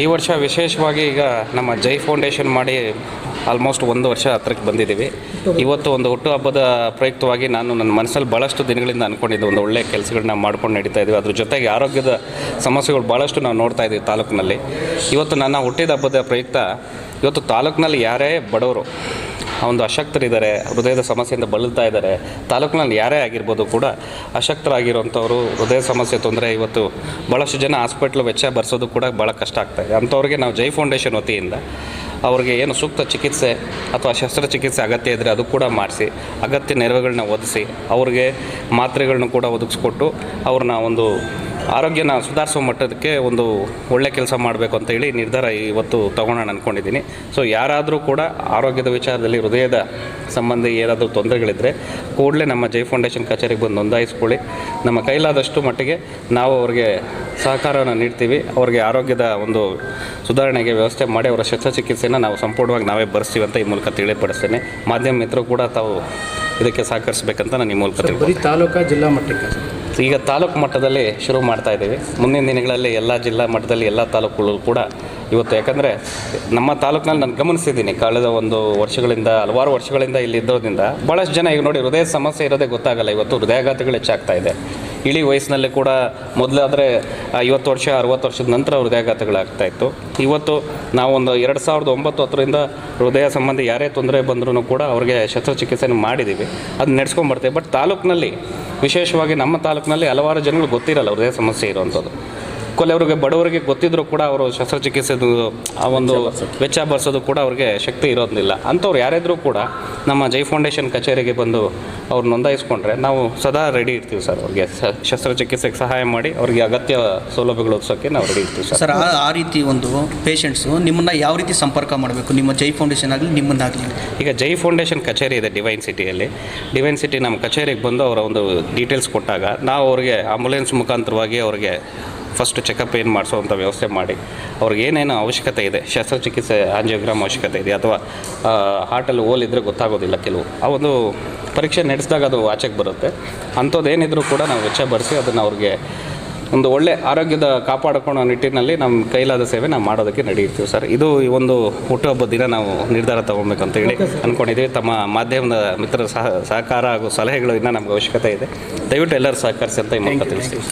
ಈ ವರ್ಷ ವಿಶೇಷವಾಗಿ ಈಗ ನಮ್ಮ ಜೈ ಫೌಂಡೇಶನ್ ಮಾಡಿ ಆಲ್ಮೋಸ್ಟ್ ಒಂದು ವರ್ಷ ಹತ್ರಕ್ಕೆ ಬಂದಿದ್ದೀವಿ. ಇವತ್ತು ಒಂದು ಹುಟ್ಟುಹಬ್ಬದ ಪ್ರಯುಕ್ತವಾಗಿ ನಾನು ನನ್ನ ಮನಸ್ಸಲ್ಲಿ ಭಾಳಷ್ಟು ದಿನಗಳಿಂದ ಅಂದ್ಕೊಂಡಿದ್ದೆ ಒಂದು ಒಳ್ಳೆಯ ಕೆಲಸಗಳನ್ನ ಮಾಡ್ಕೊಂಡು ನಡೀತಾ ಇದ್ದೀವಿ ಅದ್ರ ಜೊತೆಗೆ ಆರೋಗ್ಯದ ಸಮಸ್ಯೆಗಳು ಭಾಳಷ್ಟು ನಾವು ನೋಡ್ತಾ ಇದ್ದೀವಿ ತಾಲೂಕಿನಲ್ಲಿ. ಇವತ್ತು ನನ್ನ ಹುಟ್ಟಿದ ಹಬ್ಬದ ಪ್ರಯುಕ್ತ, ಇವತ್ತು ತಾಲೂಕಿನಲ್ಲಿ ಯಾರೇ ಬಡವರು ಒಂದು ಅಶಕ್ತರಿದ್ದಾರೆ, ಹೃದಯದ ಸಮಸ್ಯೆಯಿಂದ ಬಳಲ್ತಾ ಇದ್ದಾರೆ, ತಾಲೂಕಿನಲ್ಲಿ ಯಾರೇ ಆಗಿರ್ಬೋದು ಕೂಡ ಅಶಕ್ತರಾಗಿರುವಂಥವ್ರು ಹೃದಯ ಸಮಸ್ಯೆ ತೊಂದರೆ ಇವತ್ತು ಭಾಳಷ್ಟು ಜನ ಹಾಸ್ಪಿಟ್ಲ್ ವೆಚ್ಚ ಭರಿಸೋದು ಕೂಡ ಭಾಳ ಕಷ್ಟ ಆಗ್ತಾಯಿದೆ ಅಂಥವ್ರಿಗೆ ನಾವು ಜೈ ಫೌಂಡೇಶನ್ ವತಿಯಿಂದ ಅವ್ರಿಗೆ ಏನು ಸೂಕ್ತ ಚಿಕಿತ್ಸೆ ಅಥವಾ ಶಸ್ತ್ರಚಿಕಿತ್ಸೆ ಅಗತ್ಯ ಇದ್ದರೆ ಅದು ಕೂಡ ಮಾಡಿಸಿ, ಅಗತ್ಯ ನೆರವುಗಳನ್ನ ಒದಗಿಸಿ, ಅವ್ರಿಗೆ ಮಾತ್ರೆಗಳನ್ನ ಕೂಡ ಒದಗಿಸ್ಕೊಟ್ಟು ಅವ್ರನ್ನ ಒಂದು ಆರೋಗ್ಯನ ಸುಧಾರಿಸೋ ಮಟ್ಟದಕ್ಕೆ ಒಂದು ಒಳ್ಳೆ ಕೆಲಸ ಮಾಡಬೇಕು ಅಂತ ಹೇಳಿ ನಿರ್ಧಾರ ಇವತ್ತು ತಗೊಳ್ಳೋಣ ಅಂದ್ಕೊಂಡಿದ್ದೀನಿ ಸೊ ಯಾರಾದರೂ ಕೂಡ ಆರೋಗ್ಯದ ವಿಚಾರದಲ್ಲಿ ಹೃದಯದ ಸಂಬಂಧಿ ಏನಾದರೂ ತೊಂದರೆಗಳಿದ್ದರೆ ಕೂಡಲೇ ನಮ್ಮ ಜೈ ಫೌಂಡೇಶನ್ ಕಚೇರಿಗೆ ಬಂದು ನೋಂದಾಯಿಸ್ಕೊಳ್ಳಿ. ನಮ್ಮ ಕೈಲಾದಷ್ಟು ಮಟ್ಟಿಗೆ ನಾವು ಅವ್ರಿಗೆ ಸಹಕಾರವನ್ನು ನೀಡ್ತೀವಿ. ಅವ್ರಿಗೆ ಆರೋಗ್ಯದ ಒಂದು ಸುಧಾರಣೆಗೆ ವ್ಯವಸ್ಥೆ ಮಾಡಿ ಅವರ ಶಸ್ತ್ರಚಿಕಿತ್ಸೆನ ನಾವು ಸಂಪೂರ್ಣವಾಗಿ ನಾವೇ ಬರೆಸ್ತೀವಿ ಅಂತ ಈ ಮೂಲಕ ತಿಳಿಪಡಿಸ್ತೇನೆ. ಮಾಧ್ಯಮ ಮಿತ್ರರು ಕೂಡ ತಾವು ಇದಕ್ಕೆ ಸಹಕರಿಸಬೇಕಂತ ನಾನು ಈ ಮೂಲಕ ತಾಲೂಕಾ ಜಿಲ್ಲಾ ಮಟ್ಟಕ್ಕೆ ಈಗ ತಾಲೂಕು ಮಟ್ಟದಲ್ಲಿ ಶುರು ಮಾಡ್ತಾ ಇದ್ದೀವಿ. ಮುಂದಿನ ದಿನಗಳಲ್ಲಿ ಎಲ್ಲ ಜಿಲ್ಲಾ ಮಟ್ಟದಲ್ಲಿ ಎಲ್ಲ ತಾಲೂಕುಗಳು ಕೂಡ ಇವತ್ತು ಯಾಕಂದರೆ ನಮ್ಮ ತಾಲೂಕಿನಲ್ಲಿ ನಾನು ಗಮನಿಸಿದ್ದೀನಿ. ಕಳೆದ ಒಂದು ವರ್ಷಗಳಿಂದ, ಹಲವಾರು ವರ್ಷಗಳಿಂದ ಇಲ್ಲಿ ಇದ್ದೋದ್ರಿಂದ ಭಾಳಷ್ಟು ಜನ ಈಗ ನೋಡಿ ಹೃದಯ ಸಮಸ್ಯೆ ಇರೋದೇ ಗೊತ್ತಾಗಲ್ಲ. ಇವತ್ತು ಹೃದಯಾಘಾತಗಳು ಹೆಚ್ಚಾಗ್ತಾ ಇದೆ. ಇಳಿ ವಯಸ್ಸಿನಲ್ಲಿ ಕೂಡ ಮೊದಲಾದರೆ ಐವತ್ತು ವರ್ಷ, ಅರುವತ್ತು ವರ್ಷದ ನಂತರ ಹೃದಯಾಘಾತಗಳಾಗ್ತಾ ಇತ್ತು. ಇವತ್ತು ನಾವು ಒಂದು ಎರಡು ಸಾವಿರದ ಒಂಬತ್ತು ಹತ್ತರಿಂದ ಹೃದಯ ಸಂಬಂಧಿ ಯಾರೇ ತೊಂದರೆ ಬಂದರೂ ಕೂಡ ಅವ್ರಿಗೆ ಶಸ್ತ್ರಚಿಕಿತ್ಸೆಯನ್ನು ಮಾಡಿದ್ದೀವಿ ಅದು ನಡೆಸ್ಕೊಂಡು ಬರ್ತೀವಿ ಬಟ್ ತಾಲೂಕಿನಲ್ಲಿ, ವಿಶೇಷವಾಗಿ ನಮ್ಮ ತಾಲೂಕಿನಲ್ಲಿ ಹಲವಾರು ಜನಗಳು ಗೊತ್ತಿರಲ್ಲ ಹೃದಯ ಸಮಸ್ಯೆ ಇರುವಂಥದ್ದು. ಕೆಲವರಿಗೆ ಬಡವರಿಗೆ ಗೊತ್ತಿದ್ರು ಕೂಡ ಅವರು ಶಸ್ತ್ರಚಿಕಿತ್ಸೆದು ಆ ಒಂದು ವೆಚ್ಚ ಬರ್ಸೋದು. ಕೂಡ ಅವ್ರಿಗೆ ಶಕ್ತಿ ಇರೋದಿಲ್ಲ ಅಂಥವ್ರು ಯಾರಿದ್ರೂ ಕೂಡ ನಮ್ಮ ಜೈ ಫೌಂಡೇಶನ್ ಕಚೇರಿಗೆ ಬಂದು ಅವ್ರು ನೋಂದಾಯಿಸ್ಕೊಂಡ್ರೆ ನಾವು ಸದಾ ರೆಡಿ ಇರ್ತೀವಿ ಸರ್ ಅವ್ರಿಗೆ. ಶಸ್ತ್ರಚಿಕಿತ್ಸೆಗೆ ಸಹಾಯ ಮಾಡಿ ಅವ್ರಿಗೆ ಅಗತ್ಯ ಸೌಲಭ್ಯಗಳು ಒದಗಿಸೋಕ್ಕೆ ನಾವು ರೆಡಿ ಇರ್ತೀವಿ ಸರ್. ಆ ರೀತಿ ಒಂದು ಪೇಷಂಟ್ಸು ನಿಮ್ಮನ್ನು ಯಾವ ರೀತಿ ಸಂಪರ್ಕ ಮಾಡಬೇಕು? ನಿಮ್ಮ ಜೈ ಫೌಂಡೇಶನ್ ಆಗಲಿ ನಿಮ್ಮನ್ನಾಗಲಿ ಈಗ ಜೈ ಫೌಂಡೇಶನ್ ಕಚೇರಿ ಇದೆ ಡಿವೈನ್ ಸಿಟಿಯಲ್ಲಿ ಡಿವೈನ್ ಸಿಟಿ ನಮ್ಮ ಕಚೇರಿಗೆ ಬಂದು ಅವರ ಒಂದು ಡೀಟೇಲ್ಸ್ ಕೊಟ್ಟಾಗ ನಾವು ಅವ್ರಿಗೆ ಆಂಬುಲೆನ್ಸ್ ಮುಖಾಂತರವಾಗಿ ಅವ್ರಿಗೆ ಫಸ್ಟ್ ಚೆಕಪ್ ಏನು ಮಾಡಿಸೋವಂಥ ವ್ಯವಸ್ಥೆ ಮಾಡಿ. ಅವ್ರಿಗೆ ಏನೇನು ಅವಶ್ಯಕತೆ ಇದೆ ಶಸ್ತ್ರಚಿಕಿತ್ಸೆ ಆಂಜಿಯೋಗ್ರಾಮ್ ಅವಶ್ಯಕತೆ ಇದೆ ಅಥವಾ ಹಾರ್ಟಲ್ಲಿ ಓಲ್ ಇದ್ದರೆ ಗೊತ್ತಾಗೋದಿಲ್ಲ ಕೆಲವು. ಆ ಒಂದು ಪರೀಕ್ಷೆ ನಡೆಸಿದಾಗ ಅದು ಆಚೆಗೆ ಬರುತ್ತೆ. ಅಂಥದ್ದೇನಿದ್ರೂ ಕೂಡ ನಾವು ವೆಚ್ಚ ಬರೆಸಿ ಅದನ್ನು ಅವ್ರಿಗೆ ಒಂದು ಒಳ್ಳೆ ಆರೋಗ್ಯದ ಕಾಪಾಡಿಕೊಳ್ಳೋ ನಿಟ್ಟಿನಲ್ಲಿ ನಮ್ಮ ಕೈಲಾದ ಸೇವೆ ನಾವು ಮಾಡೋದಕ್ಕೆ ನಡೆಯುತ್ತೀವಿ ಸರ್. ಇದು ಈ ಒಂದು ಹುಟ್ಟುಹಬ್ಬ ದಿನ ನಾವು ನಿರ್ಧಾರ ತಗೊಬೇಕು ಅಂತ ಹೇಳಿ ಅಂದ್ಕೊಂಡಿದ್ದೀವಿ ತಮ್ಮ ಮಾಧ್ಯಮದ ಮಿತ್ರರ ಸಹ ಸಹಕಾರ ಹಾಗೂ ಸಲಹೆಗಳು ಇನ್ನೂ ನಮ್ಗೆ ಅವಶ್ಯಕತೆ ಇದೆ. ದಯವಿಟ್ಟು ಎಲ್ಲರೂ ಸಹಕರಿಸಿ ಅಂತ ಈ ಮೂಲಕ ತಿಳಿಸ್ತೀವಿ.